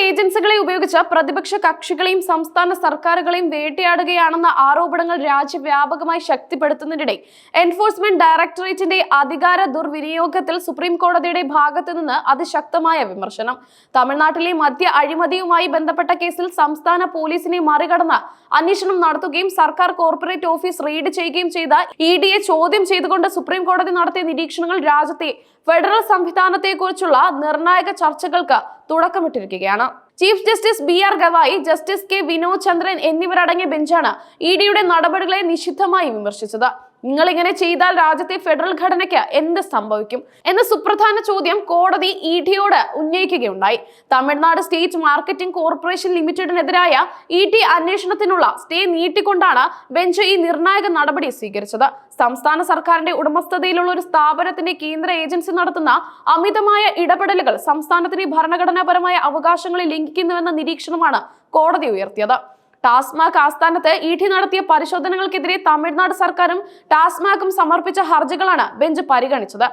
ഏജൻസികളെ ഉപയോഗിച്ച് പ്രതിപക്ഷ കക്ഷികളെയും സംസ്ഥാന സർക്കാരുകളെയും വേട്ടയാടുകയാണെന്ന ആരോപണങ്ങൾ രാജ്യവ്യാപകമായി ശക്തിപ്പെടുത്തുന്നതിനിടെ എൻഫോഴ്സ്മെന്റ് ഡയറക്ടറേറ്റിന്റെ അധികാര ദുർവിനിയോഗത്തിൽ സുപ്രീം കോടതിയുടെ ഭാഗത്തു നിന്ന് അതിശക്തമായ വിമർശനം. തമിഴ്നാട്ടിലെ മദ്യ അഴിമതിയുമായി ബന്ധപ്പെട്ട കേസിൽ സംസ്ഥാന പോലീസിനെ മറികടന്ന് അന്വേഷണം നടത്തുകയും സർക്കാർ കോർപ്പറേറ്റ് ഓഫീസ് റെയ്ഡ് ചെയ്യുകയും ചെയ്ത ഇ ഡിയെ ചോദ്യം ചെയ്തുകൊണ്ട് സുപ്രീം കോടതി നടത്തിയ നിരീക്ഷണങ്ങൾ രാജ്യത്തെ ഫെഡറൽ സംവിധാനത്തെക്കുറിച്ചുള്ള നിർണായക ചർച്ചകൾക്ക് തുടക്കമിട്ടിരിക്കുകയാണ്. Chief justice B R Gavai justice K Vinod Chandran എന്നിവരടങ്ങിയ ബെഞ്ചാണ് ഇ ഡിയുടെ നടപടികളെ നിശിതമായി വിമർശിച്ചത്. നിങ്ങൾ ഇങ്ങനെ ചെയ്താൽ രാജ്യത്തെ ഫെഡറൽ ഘടനയ്ക്ക് എന്ത് സംഭവിക്കും? എന്ന സുപ്രധാന ചോദ്യം കോടതി ഇ ഡിയോട് ഉന്നയിക്കുകയുണ്ടായി. തമിഴ്നാട് സ്റ്റേറ്റ് മാർക്കറ്റിംഗ് കോർപ്പറേഷൻ ലിമിറ്റഡിനെതിരായ ഇ ടി അന്വേഷണത്തിനുള്ള സ്റ്റേ നീട്ടിക്കൊണ്ടാണ് ബെഞ്ച് ഈ നിർണായക നടപടി സ്വീകരിച്ചത്. സംസ്ഥാന സർക്കാരിന്റെ ഉടമസ്ഥതയിലുള്ള ഒരു സ്ഥാപനത്തിന്റെ കേന്ദ്ര ഏജൻസി നടത്തുന്ന അമിതമായ ഇടപെടലുകൾ സംസ്ഥാനത്തിന്റെ ഭരണഘടനാപരമായ അവകാശങ്ങളെ ലംഘിക്കുന്നുവെന്ന നിരീക്ഷണമാണ് കോടതി ഉയർത്തിയത്. ടാസ്മാക് ആസ്ഥാനത്ത് ഇ ടി നടത്തിയ പരിശോധനകൾക്കെതിരെ തമിഴ്നാട് സർക്കാരും ടാസ്മാകും സമർപ്പിച്ച ഹർജികളാണ് ബെഞ്ച് പരിഗണിച്ചത്.